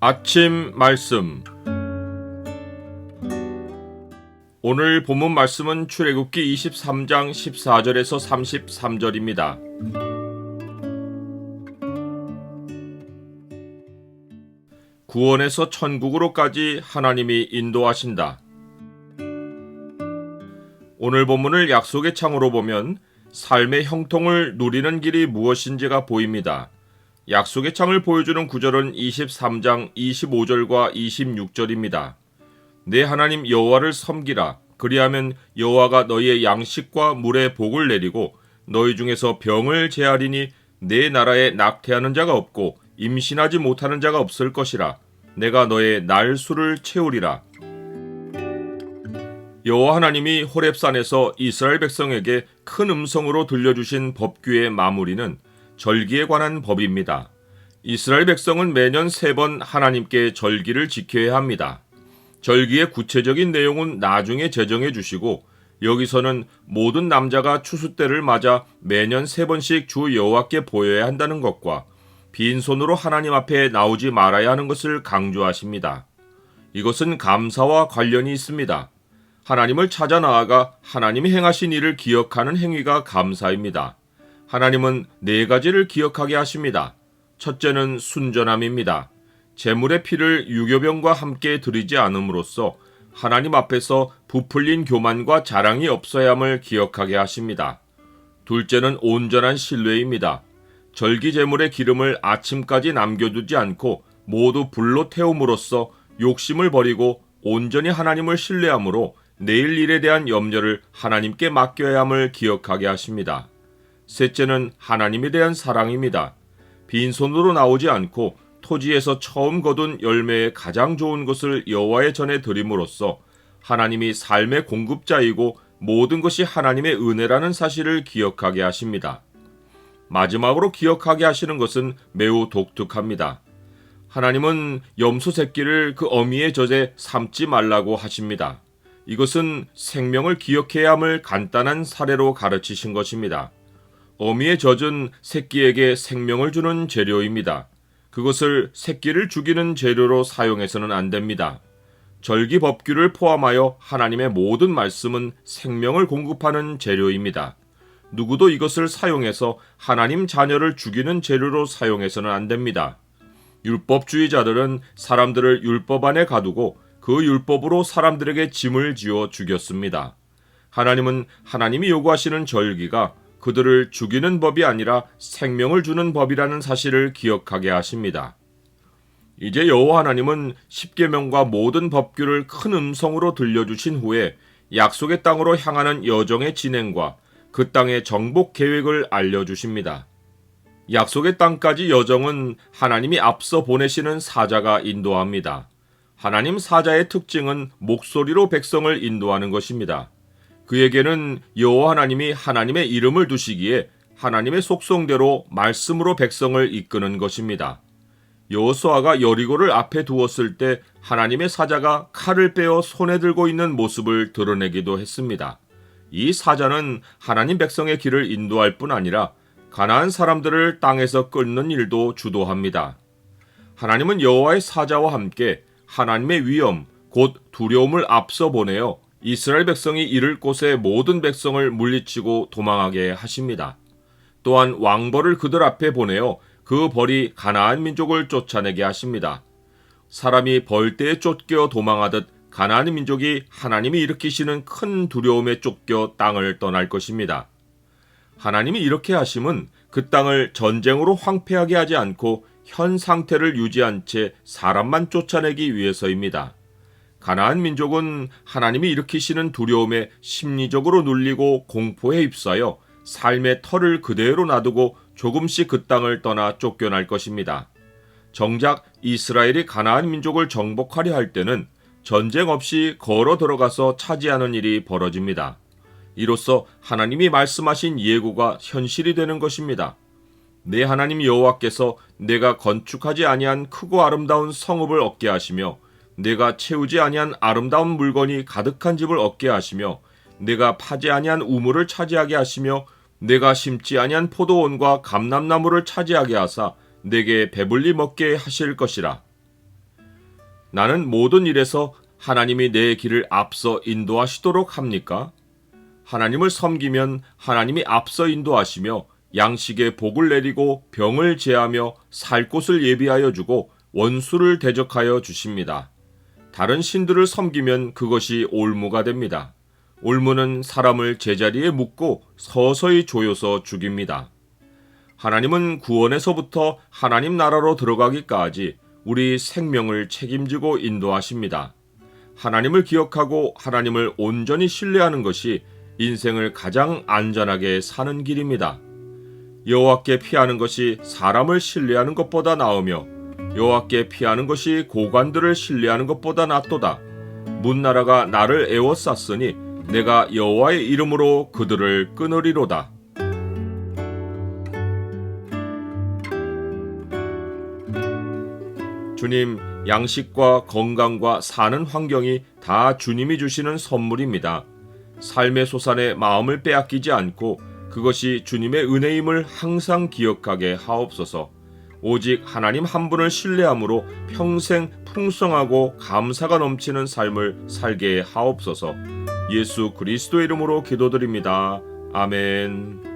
아침 말씀 오늘 본문 말씀은 출애굽기 23장 14절에서 33절입니다. 구원에서 천국으로까지 하나님이 인도하신다. 오늘 본문을 약속의 창으로 보면 삶의 형통을 누리는 길이 무엇인지가 보입니다. 약속의 창을 보여주는 구절은 23장 25절과 26절입니다. 내 하나님 여호와를 섬기라. 그리하면 여호와가 너희의 양식과 물의 복을 내리고 너희 중에서 병을 제하리니 내 나라에 낙태하는 자가 없고 임신하지 못하는 자가 없을 것이라. 내가 너의 날수를 채우리라. 여호와 하나님이 호렙산에서 이스라엘 백성에게 큰 음성으로 들려주신 법규의 마무리는 절기에 관한 법입니다. 이스라엘 백성은 매년 세 번 하나님께 절기를 지켜야 합니다. 절기의 구체적인 내용은 나중에 제정해 주시고 여기서는 모든 남자가 추수 때를 맞아 매년 세 번씩 주 여호와께 보여야 한다는 것과 빈손으로 하나님 앞에 나오지 말아야 하는 것을 강조하십니다. 이것은 감사와 관련이 있습니다. 하나님을 찾아 나아가 하나님이 행하신 일을 기억하는 행위가 감사입니다. 하나님은 네 가지를 기억하게 하십니다. 첫째는 순전함입니다. 제물의 피를 유교병과 함께 드리지 않음으로써 하나님 앞에서 부풀린 교만과 자랑이 없어야 함을 기억하게 하십니다. 둘째는 온전한 신뢰입니다. 절기 제물의 기름을 아침까지 남겨두지 않고 모두 불로 태움으로써 욕심을 버리고 온전히 하나님을 신뢰함으로 내일 일에 대한 염려를 하나님께 맡겨야 함을 기억하게 하십니다. 셋째는 하나님에 대한 사랑입니다. 빈손으로 나오지 않고 토지에서 처음 거둔 열매의 가장 좋은 것을 여호와의 전에 드림으로써 하나님이 삶의 공급자이고 모든 것이 하나님의 은혜라는 사실을 기억하게 하십니다. 마지막으로 기억하게 하시는 것은 매우 독특합니다. 하나님은 염소 새끼를 그 어미의 젖에 삶지 말라고 하십니다. 이것은 생명을 기억해야 함을 간단한 사례로 가르치신 것입니다. 어미의 젖은 새끼에게 생명을 주는 재료입니다. 그것을 새끼를 죽이는 재료로 사용해서는 안 됩니다. 절기 법규를 포함하여 하나님의 모든 말씀은 생명을 공급하는 재료입니다. 누구도 이것을 사용해서 하나님 자녀를 죽이는 재료로 사용해서는 안 됩니다. 율법주의자들은 사람들을 율법 안에 가두고 그 율법으로 사람들에게 짐을 지어 죽였습니다. 하나님은 하나님이 요구하시는 절기가 그들을 죽이는 법이 아니라 생명을 주는 법이라는 사실을 기억하게 하십니다. 이제 여호와 하나님은 십계명과 모든 법규를 큰 음성으로 들려주신 후에 약속의 땅으로 향하는 여정의 진행과 그 땅의 정복 계획을 알려주십니다. 약속의 땅까지 여정은 하나님이 앞서 보내시는 사자가 인도합니다. 하나님 사자의 특징은 목소리로 백성을 인도하는 것입니다. 그에게는 여호와 하나님이 하나님의 이름을 두시기에 하나님의 속성대로 말씀으로 백성을 이끄는 것입니다. 여호수아가 여리고를 앞에 두었을 때 하나님의 사자가 칼을 빼어 손에 들고 있는 모습을 드러내기도 했습니다. 이 사자는 하나님 백성의 길을 인도할 뿐 아니라 가나안 사람들을 땅에서 끊는 일도 주도합니다. 하나님은 여호와의 사자와 함께 하나님의 위엄, 곧 두려움을 앞서 보내어 이스라엘 백성이 이를 곳의 모든 백성을 물리치고 도망하게 하십니다. 또한 왕벌을 그들 앞에 보내어 그 벌이 가나안 민족을 쫓아내게 하십니다. 사람이 벌떼에 쫓겨 도망하듯 가나안 민족이 하나님이 일으키시는 큰 두려움에 쫓겨 땅을 떠날 것입니다. 하나님이 이렇게 하심은 그 땅을 전쟁으로 황폐하게 하지 않고 현 상태를 유지한 채 사람만 쫓아내기 위해서입니다. 가나안 민족은 하나님이 일으키시는 두려움에 심리적으로 눌리고 공포에 휩싸여 삶의 털을 그대로 놔두고 조금씩 그 땅을 떠나 쫓겨날 것입니다. 정작 이스라엘이 가나안 민족을 정복하려 할 때는 전쟁 없이 걸어 들어가서 차지하는 일이 벌어집니다. 이로써 하나님이 말씀하신 예고가 현실이 되는 것입니다. 내 하나님 여호와께서 내가 건축하지 아니한 크고 아름다운 성읍을 얻게 하시며 내가 채우지 아니한 아름다운 물건이 가득한 집을 얻게 하시며 내가 파지 아니한 우물을 차지하게 하시며 내가 심지 아니한 포도원과 감람나무를 차지하게 하사 내게 배불리 먹게 하실 것이라 나는 모든 일에서 하나님이 내 길을 앞서 인도하시도록 합니까? 하나님을 섬기면 하나님이 앞서 인도하시며 양식의 복을 내리고 병을 제하며 살 곳을 예비하여 주고 원수를 대적하여 주십니다. 다른 신들을 섬기면 그것이 올무가 됩니다. 올무는 사람을 제자리에 묶고 서서히 조여서 죽입니다. 하나님은 구원에서부터 하나님 나라로 들어가기까지 우리 생명을 책임지고 인도하십니다. 하나님을 기억하고 하나님을 온전히 신뢰하는 것이 인생을 가장 안전하게 사는 길입니다. 여호와께 피하는 것이 사람을 신뢰하는 것보다 나으며 여호와께 피하는 것이 고관들을 신뢰하는 것보다 낫도다. 문나라가 나를 애워쌌으니 내가 여호와의 이름으로 그들을 끊으리로다. 주님, 양식과 건강과 사는 환경이 다 주님이 주시는 선물입니다. 삶의 소산에 마음을 빼앗기지 않고 그것이 주님의 은혜임을 항상 기억하게 하옵소서. 오직 하나님 한 분을 신뢰함으로 평생 풍성하고 감사가 넘치는 삶을 살게 하옵소서. 예수 그리스도 이름으로 기도드립니다. 아멘.